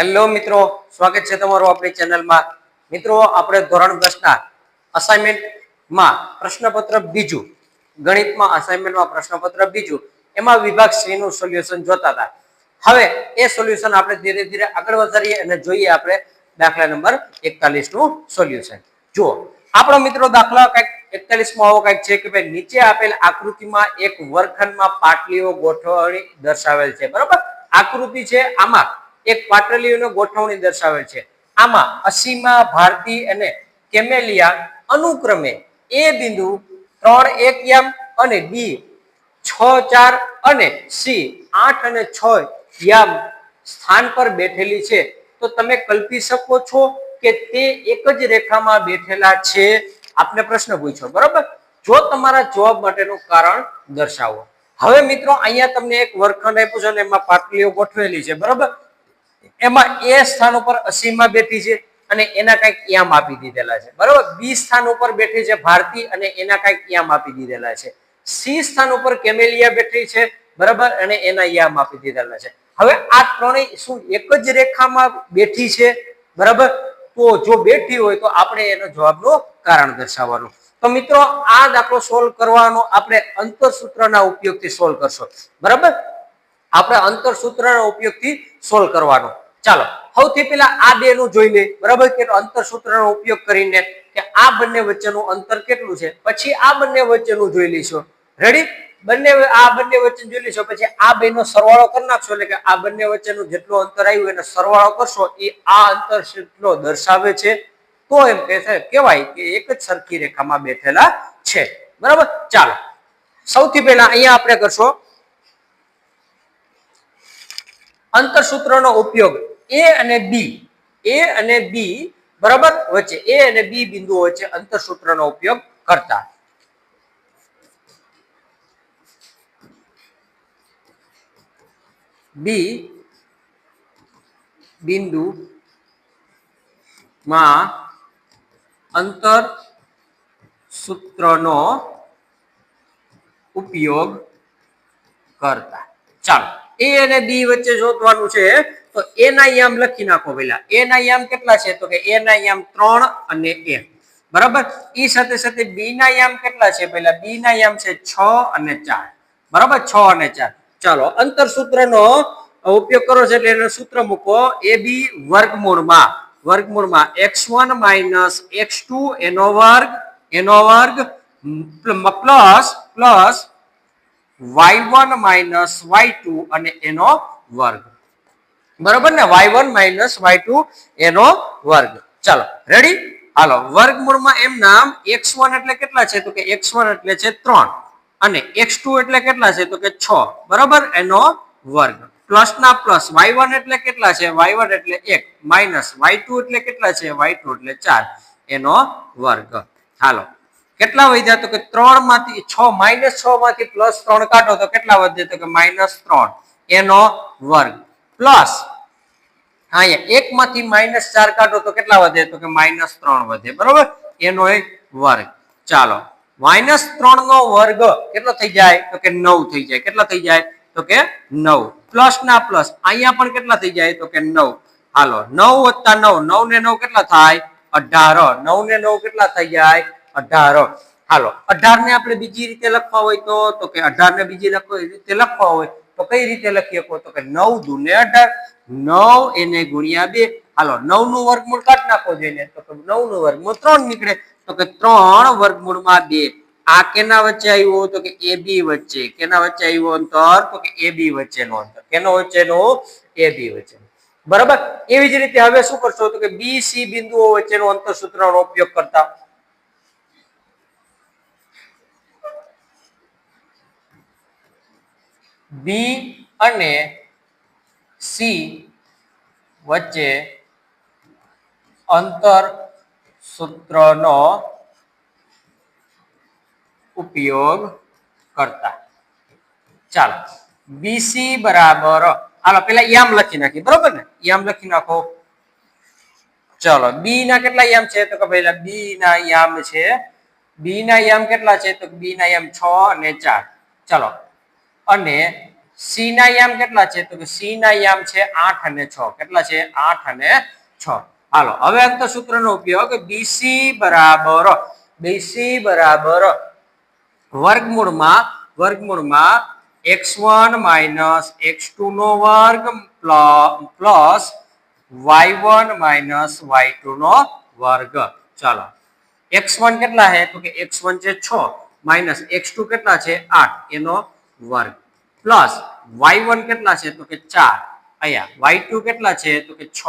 Hello મિત્રો, સ્વાગત છે તમારું આપણી ચેનલમાં. મિત્રો, આપણે ધોરણ દસના અસાઇનમેન્ટમાં પ્રશ્નપત્ર બીજું, ગણિતમાં અસાઇનમેન્ટમાં પ્રશ્નપત્ર બીજું, એમાં વિભાગ સી નું સોલ્યુશન જોતા હતા. હવે એ સોલ્યુશન આપણે ધીરે ધીરે આગળ વધારીએ અને જોઈએ આપણે દાખલા નંબર એકતાલીસનું સોલ્યુશન. જુઓ, આપણો મિત્રો દાખલા કંઈક એકતાલીસમાં આવો કંઈક છે કે ભાઈ નીચે આપેલ આકૃતિમાં એક વર્ગખંડમાં પાટલીઓ ગોઠવણી દર્શાવેલ છે, બરોબર? આકૃતિ છે આમાં. એક પાટલીઓની ગોઠવણી દર્શાવે છે. આમાં અસીમા, ભારતી અને કેમેલિયા અનુક્રમે એ બિંદુ ત્રણ એક યામ અને બી છ ચાર અને સી આઠ અને છ યામ સ્થાન પર બેઠેલી છે. તો તમે કલ્પી શકો છો કે તે એક જ રેખામાં બેઠેલા છે? આપને પ્રશ્ન પૂછ્યો બરોબર? જો તમારા જવાબ માટેનું કારણ દર્શાવો. હવે મિત્રો, અહીંયા તમને એક વર્ગખંડ આપ્યું છે અને એમાં પાટલીઓ ગોઠવેલી છે, બરોબર? એમાં એ સ્થાન ઉપર અસીમા બેઠી છે અને એના કંઈક યામ આપી દીધેલા છે. બરોબર? બી સ્થાન ઉપર બેઠી છે ભારતી અને એના કંઈક યામ આપી દીધેલા છે. સી સ્થાન ઉપર કેમેલિયા બેઠી છે, બરાબર? અને એના યામ આપી દીધેલા છે. હવે આ ત્રણેય શું એક જ રેખામાં બેઠી છે? બરાબર? તો જો બેઠી હોય તો આપણે એનો જવાબનું કારણ દર્શાવવાનું. તો મિત્રો, આ દાખલો સોલ્વ કરવાનો આપણે અંતરસૂત્રના ઉપયોગથી સોલ્વ કરશો. બરાબર? આપણે અંતરસૂત્રના ઉપયોગથી સોલ્વ કરવાનો. ચાલો, સૌથી પહેલા આ બે નું જોઈને બરાબર કે અંતરસૂત્રનો ઉપયોગ કરીને કે આ બંને વચ્ચેનું અંતર કેટલું છે? પછી આ બંને વચ્ચેનું જોઈ લઈશું. રેડી બંને આ બંને વચ્ચે જોઈ લઈશું. પછી આ બે નો સરવાળો કરી નાખશો એટલે કે આ બંને વચ્ચેનું જેટલું અંતર આવ્યું એનો સરવાળો કરશો, એ આ અંતર કેટલો દર્શાવે છે. તો એમ કે કહેવાય કે એક જ સરખી રેખામાં બેઠેલા છે. બરાબર? ચાલો, સૌથી પહેલા અહીંયા આપણે કરશો અંતરસૂત્રનો ઉપયોગ એ અને બી, એ અને બી બરાબર વચ્ચે, એ અને બી બિંદુઓ વચ્ચે અંતરસૂત્રનો ઉપયોગ કરતા. બી બિંદુ માં અંતર સૂત્રનો ઉપયોગ કરતા. ચાલો. એ અને બી વચ્ચે શોધવાનું છે, તો એના યામ લખી નાખો પેલા. એના યામ કેટલા છે? તો કે એના યામ ત્રણ અને એ બરાબર? એ સાથે સાથે બી ના યામ કેટલા છે પેલા? બી ના યામ છે છ અને ચાર. બરાબર? છ અને ચાર. ચાલો, અંતર સૂત્રનો ઉપયોગ કરો છો એટલે એનું સૂત્ર મૂકો. એ બી વર્ગમૂળમાં. વર્ગમૂળમાં X one minus X two એનો વર્ગ એનો વર્ગ plus plus Y one minus Y two અને એનો વર્ગ. બરોબર ને? Y one minus Y two એનો વર્ગ. ચાલો રેડી હાલો, વર્ગમૂળમાં એમ નામ એક્સ વન એટલે કેટલા છે? તો કે એક્સ વન એટલે છે ત્રણ અને એક્સ ટુ એટલે કેટલા છે? તો કે છ. બરોબર? એનો વર્ગ. પ્લસ ના પ્લસ વાય વન એટલે કેટલા છે? વાય વન એટલે એક. માઇનસ વાય ટુ એટલે કેટલા છે? વાય ટુ એટલે ચાર. એનો વર્ગ. હાલો કેટલા વધ્યા તો કે ત્રણમાંથી છ, માઇનસ છ માંથી પ્લસ ત્રણ કાઢો તો કેટલા વધે તો કે માઇનસ ત્રણ. એનો વર્ગ. પ્લસ અહીંયા એક માંથી માઇનસ ચાર કાઢો તો કેટલા વધે તો કે માઇનસ ત્રણ વધે. બરોબર? એનો એક વર્ગ. ચાલો. માઇનસ ત્રણ નો વર્ગ કેટલો થઈ જાય તો કે નવ થઈ જાય. કેટલા થઈ જાય તો કે નવ. પ્લસ ના પ્લસ અહીંયા પણ કેટલા થઈ જાય તો કે નવ. હાલો. નવ વત્તા નવ. નવ ને નવ કેટલા થાય? અઢાર. નવ ને નવ કેટલા થઈ જાય? અઢાર. હાલો અઢાર ને આપણે બીજી રીતે લખવા હોય તો તો કે અઢાર ને બીજી લખવા રીતે લખવા હોય, તો કઈ રીતે લખીએ કહો? તો કે નવ દુને અઢાર, નવ એને ગુણ્યા બે. હાલો નવનું વર્ગમૂળ કાઢ નાખો જોઈને તો કે નવનું વર્ગમૂળ ત્રણ નીકળે. તો કે ત્રણ વર્ગમૂળમાં બે. આ કેના વચ્ચે આવ્યું તો કે એ બી વચ્ચે. કેના વચ્ચે આવ્યું અંતર, તો કે એ બી વચ્ચેનો અંતર. કેનો વચ્ચેનો? એ બી વચ્ચે બરાબર? એવી જ રીતે હવે શું કરશો? તો કે બી સી બિંદુઓ વચ્ચેનો અંતર સૂત્રનો ઉપયોગ કરતા. બી અને સી વચ્ચે અંતર સૂત્રનો ઉપયોગ કરતા. ચાલો. બીસી બરાબર, હાલો, પેલા યામ લખી નાખી બરોબર ને? યામ લખી નાખો. ચલો બી ના કેટલા યામ છે? તો કે પેલા બી ના યામ છે. બી ના યામ કેટલા છે? તો બી ના યામ છ અને ચાર. ચલો અને સી યામ કેટલા છે? તો કે સી યામ છે આઠ અને છ. કેટલા છે? આઠ અને છ. હાલો, હવે અંત સૂત્રનો ઉપયોગ બીસી બરાબર બીસી બરાબર વર્ગમૂળમાં વર્ગમૂળમાં X one minus X two નો વર્ગ plus Y one minus Y two નો વર્ગ. ચાલો, એક્સ વન કેટલા છે? તો કે એક્સ વન છે છ. માઇનસ એક્સ ટુ કેટલા છે? આઠ. એનો વર્ગ. પ્લસ વાય વન કેટલા છે તો કે ચાર. અહીંયા વાય ટુ કેટલા છે તો કે છ.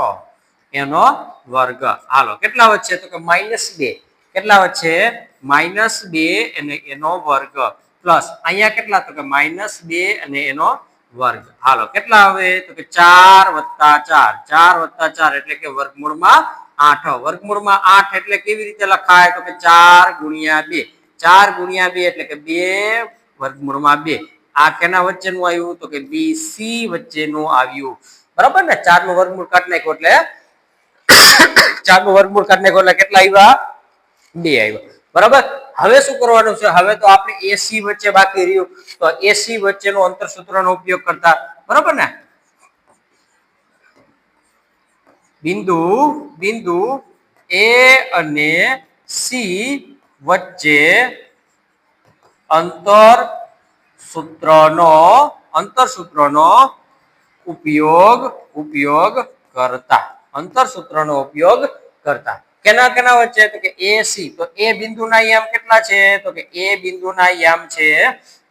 એનો વર્ગ. હાલો, કેટલા વચ્ચે તો કે માઇનસ બે. કેટલા વચ્ચે માઇનસ બે અને એનો વર્ગ. પ્લસ અહીંયા કેટલા તો કે માઇનસ બે અને એનો વર્ગ. હાલો, કેટલા આવે? તો કે ચાર વત્તા ચાર. ચાર વત્તા ચાર એટલે કે વર્ગમૂળમાં આઠ. વર્ગમૂળમાં આઠ એટલે કેવી રીતે લખાય? તો કે ચાર ગુણ્યા બે. ચાર ગુણ્યા બે એટલે કે બે વર્ગમૂળમાં બે. આ કેના વચ્ચેનું આવ્યું તો કે બી સી વચ્ચેનું આવ્યું. બરાબર ને? ચારનું વર્ગમૂળ કાઢી નાખ્યું એટલે ચારનું વર્ગમૂળ કાઢી નાખ્યું એટલે કેટલા આવ્યા? બે આવ્યા. બરાબર? હવે શું કરવાનું છે? હવે તો આપણે એસી વચ્ચે બાકી રહ્યું. તો એસી વચ્ચેનો અંતર સૂત્રનો ઉપયોગ કરતા, બરાબર ને? બિંદુ બિંદુ એ અને સી વચ્ચે અંતર સૂત્રનો અંતર સૂત્રનો ઉપયોગ ઉપયોગ કરતા. અંતર સૂત્રનો ઉપયોગ કરતા. કેના કેના વચ્ચે? તો કે એ, સી. તો એ બિંદુના યામ કેટલા છે? તો કે એ બિંદુના યામ છે.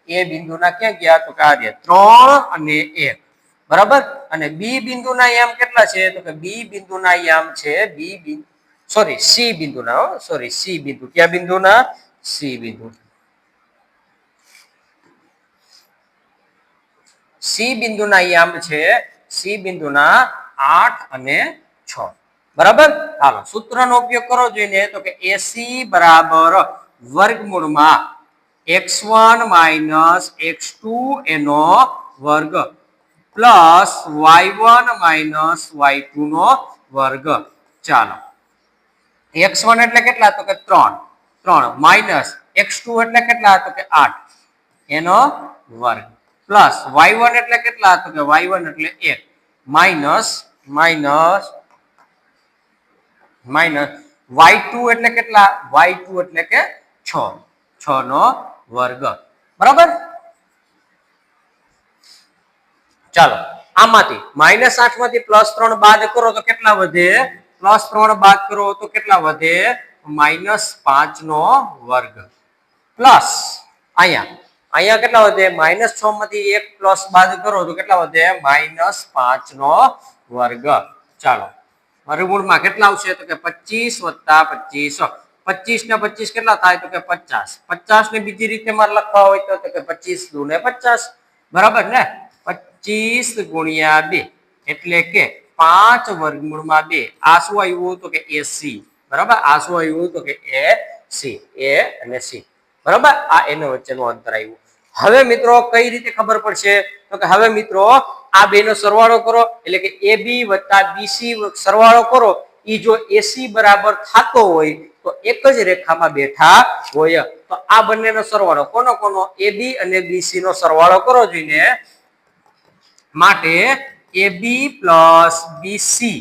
એ બિંદુના ક્યાં ગયા? તો કે આ ત્રણ અને એક. બરાબર? અને બી બિંદુના યામ કેટલા છે? તો કે બી બિંદુના યામ છે, બી સોરી, સી બિંદુના સોરી, સી બિંદુ. ક્યાં બિંદુના? સી બિંદુ. સી બિંદુના યામ છે, સી બિંદુના આઠ અને છ. બરાબર? હાલો, સૂત્રનો ઉપયોગ કરો જોઈએ તો કે એસી બરાબર વર્ગમૂળમાં X one minus X two એનો વર્ગ plus Y one minus Y two નો વર્ગ. ચાલો. એક્સ વન એટલે કેટલા? તો કે ત્રણ. ત્રણ. માઇનસ એક્સ ટુ એટલે કેટલા? તો કે આઠ. એનો વર્ગ. પ્લસ વાય વન એટલે કેટલા તો કે વાય વન એટલે એક. Minus minus minus. Y two એટલે કેટલા? વાય ટુ એટલે કે છ. છ નો વર્ગ. બરાબર? ચાલો, આમાંથી માઇનસ આઠમાંથી પ્લસ ત્રણ બાદ કરો તો કેટલા વધે? પ્લસ ત્રણ બાદ કરો તો કેટલા વધે? માઇનસ પાંચ નો વર્ગ. પ્લસ અહીંયા અહીંયા કેટલા વધે? માઇનસ છ માંથી એક પ્લસ બાદ કરો તો કેટલા વધે? માઇનસ પાંચ નો વર્ગ. ચાલો. વર્ગમૂળમાં કેટલા આવશે? તો કે પચીસ વત્તા પચીસ. પચીસ ને પચીસ કેટલા થાય? તો કે પચાસ. પચાસ ને બીજી રીતે મારે લખવા હોય તો કે પચીસ દુ ને પચાસ. બરાબર ને? પચીસ ગુણ્યા બે. એટલે કે પાંચ વર્ગમૂળમાં બે. આ શું આવ્યું? તો કે એસી બરાબર? આ શું આવ્યું? તો કે એ સી. એ અને સી. બરાબર? આ એના વચ્ચેનું અંતર આવ્યું. હવે મિત્રો કઈ રીતે ખબર પડશે? તો કે હવે મિત્રો આ બે નો સરવાળો કરો, એટલે કે એ બી વત્તા બીસી સરવાળો કરો એ જો એસી બરાબર થતો હોય, તો એક જ રેખામાં બેઠા હોય. તો આ બંનેનો સરવાળો કોનો કોનો? એ બી અને બીસી નો સરવાળો કરો જોઈને માટે A B plus BC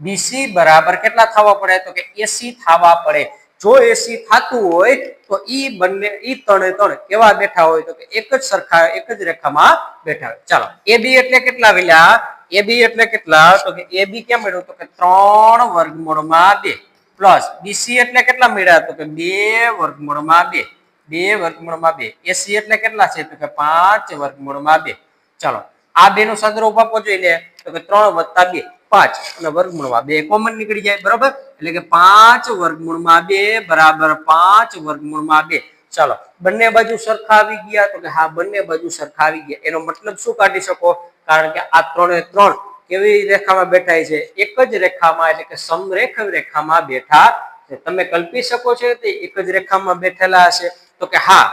BC બરાબર કેટલા થવા પડે? તો કે એસી થવા પડે. જો એસી થતું હોય તો ઈ બંને, ઈ ત્રણે ત્રણ કેવા બેઠા હોય તો કે એક જ સરખા, એક જ રેખામાં બેઠા હોય. ચાલો એ બી એટલે કેટલા વેલા એ બી એટલે કેટલા? તો કે એ બી કેમ મળ્યું? તો કે ત્રણ વર્ગમૂળમાં બે. પ્લસ બીસી એટલે કેટલા મળ્યા? તો કે બે વર્ગમૂળમાં બે. બે વર્ગમૂળમાં બે. એસી એટલે કેટલા છે? તો કે પાંચ વર્ગમૂળમાં બે. ચાલો, આ બે નો સંદર્ભ આપવો જોઈને તો કે ત્રણ વત્તા બે. પાંચ અને વર્ગમૂળમાં બે કોમન નીકળી જાય, બરાબર? એટલે કે પાંચ વર્ગમૂળમાં બે બરાબર પાંચ વર્ગમૂળમાં બે. ચાલો, બંને બાજુ સરખા આવી ગયા તો કે હા, બંને બાજુ સરખા આવી ગયા. એનો મતલબ શું કાઢી શકો? કારણ કે આ ત્રણે ત્રણ કેવી રેખામાં બેઠા છે? એક જ રેખામાં, એટલે કે સમરેખ રેખામાં બેઠા છે. તમે કલ્પી શકો છો તે એક જ રેખામાં બેઠેલા હશે? તો કે હા.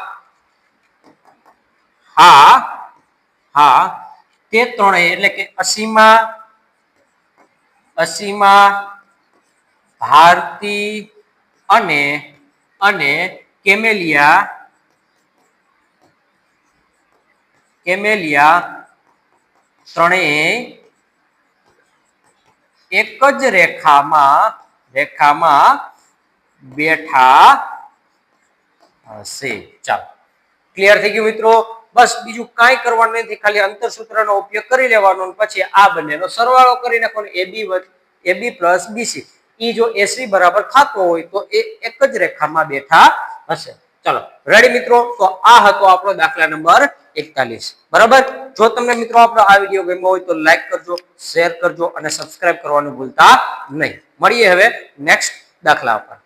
હા. હા. તે ત્રણે એટલે કે અસીમા અસીમા, ભારતી અને અને કેમેલિયા કેમેલિયા ત્રણેય એક જ રેખામાં રેખામાં બેઠા હશે. ચાલો ક્લિયર થઈ ગયું મિત્રો? બસ બીજું કાંઈ કરવાનું નથી, ખાલી અંતરસૂત્રનો ઉપયોગ કરી લેવાનો પછી આ બંનેનો સરવાળો કરી નાખવાનો. AB AB A plus BC ઈ જો એસી બરાબર થતો હોય તો એ એક જ રેખામાં બેઠા હશે. ચલો રેડી મિત્રો? તો આ હતો આપણો દાખલા નંબર એકતાલીસ. બરાબર? જો તમને મિત્રો આપણો આ વીડિયો ગમ્યો હોય તો લાઈક કરજો, શેર કરજો અને સબસ્ક્રાઇબ કરવાનું ભૂલતા નહીં. મળીએ હવે નેક્સ્ટ દાખલા પર.